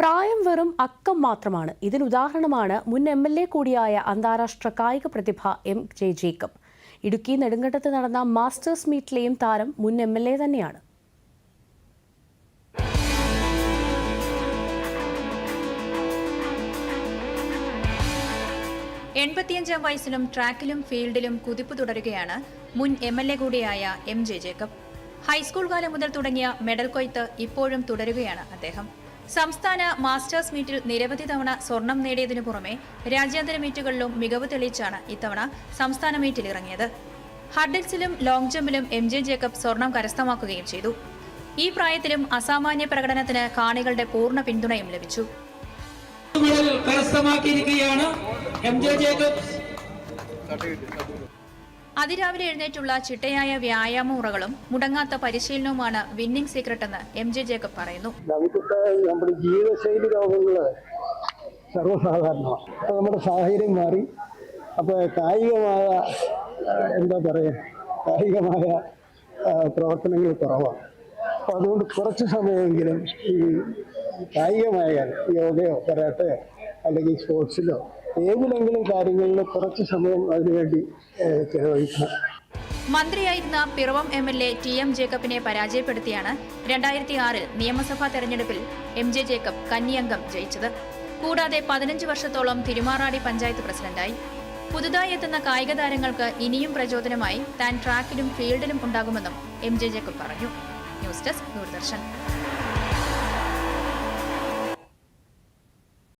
പ്രായം വെറും അക്കം മാത്രമാണ്. ഇതിനുദാഹരണമാണ് മുൻ എം എൽ എ കൂടിയായ അന്താരാഷ്ട്ര കായിക പ്രതിഭ എം ജെ ജേക്കബ്. ഇടുക്കി നെടുങ്കണ്ടത്ത് നടന്ന മാസ്റ്റേഴ്സ് മീറ്റിലെയും താരം മുൻ എം എൽ എ തന്നെയാണ്. എൺപത്തിയഞ്ചാം വയസ്സിലും ട്രാക്കിലും ഫീൽഡിലും കുതിപ്പ് തുടരുകയാണ് മുൻ എം എൽ എ കൂടിയായ M J Jacob. High school കാലം മുതൽ തുടങ്ങിയ മെഡൽ കൊയ്ത്ത് ഇപ്പോഴും തുടരുകയാണ് അദ്ദേഹം. സംസ്ഥാന മാസ്റ്റേഴ്സ് മീറ്റിൽ നിരവധി തവണ സ്വർണം നേടിയതിനു പുറമെ രാജ്യാന്തര മീറ്റുകളിലും മികവ് തെളിയിച്ചാണ് ഇത്തവണ സംസ്ഥാന മീറ്റിൽ ഇറങ്ങിയത്. ഹർഡിൽസിലും ലോങ് ജമ്പിലും എം ജെ ജേക്കബ് സ്വർണം കരസ്ഥമാക്കുകയും ചെയ്തു. ഈ പ്രായത്തിലും അസാമാന്യ പ്രകടനത്തിന് കാണികളുടെ പൂർണ പിന്തുണയും ലഭിച്ചു. കരസ്ഥമാക്കിയിരിക്കുകയാണ് എം ജെ അതിരാവിലെ എഴുന്നേറ്റുള്ള ചിട്ടയായ വ്യായാമ മുറകളും മുടങ്ങാത്ത പരിശീലനവുമാണ് വിന്നിംഗ് സീക്രട്ട് എന്ന് എം ജെ ജേക്കബ് പറയുന്നു. നമ്മുടെ ജീവിതശൈലി രോഗങ്ങൾ സർവസാധാരണമാണ്. നമ്മുടെ സാഹചര്യം മാറി. അപ്പോൾ കായികമായ എന്താ പറയാ കായികമായ പ്രവർത്തനങ്ങൾ കുറവാണ്. അപ്പൊ അതുകൊണ്ട് കുറച്ച് സമയമെങ്കിലും ഈ കായികമായ യോഗയോ കരാട്ടയോ അല്ലെങ്കിൽ സ്പോർട്സിലോ ഏതിലെങ്കിലും കാര്യങ്ങളിൽ കുറച്ച് സമയം അതിനുവേണ്ടി ചെലവഴിക്കണം. മന്ത്രിയായിരുന്ന Piravom M L A T M ജേക്കബിനെ പരാജയപ്പെടുത്തിയാണ് രണ്ടായിരത്തി ആറിൽ നിയമസഭാ തെരഞ്ഞെടുപ്പിൽ എം ജെ ജേക്കബ് കന്നിയംഗം ജയിച്ചത്. കൂടാതെ പതിനഞ്ച് വർഷത്തോളം തിരുമാറാടി പഞ്ചായത്ത് പ്രസിഡന്റായി. പുതുതായി എത്തുന്ന കായിക താരങ്ങൾക്ക് ഇനിയും പ്രചോദനമായി താൻ ട്രാക്കിലും ഫീൽഡിലും ഉണ്ടാകുമെന്നും എം ജെ ജേക്കബ് പറഞ്ഞു. News desk Doordarshan.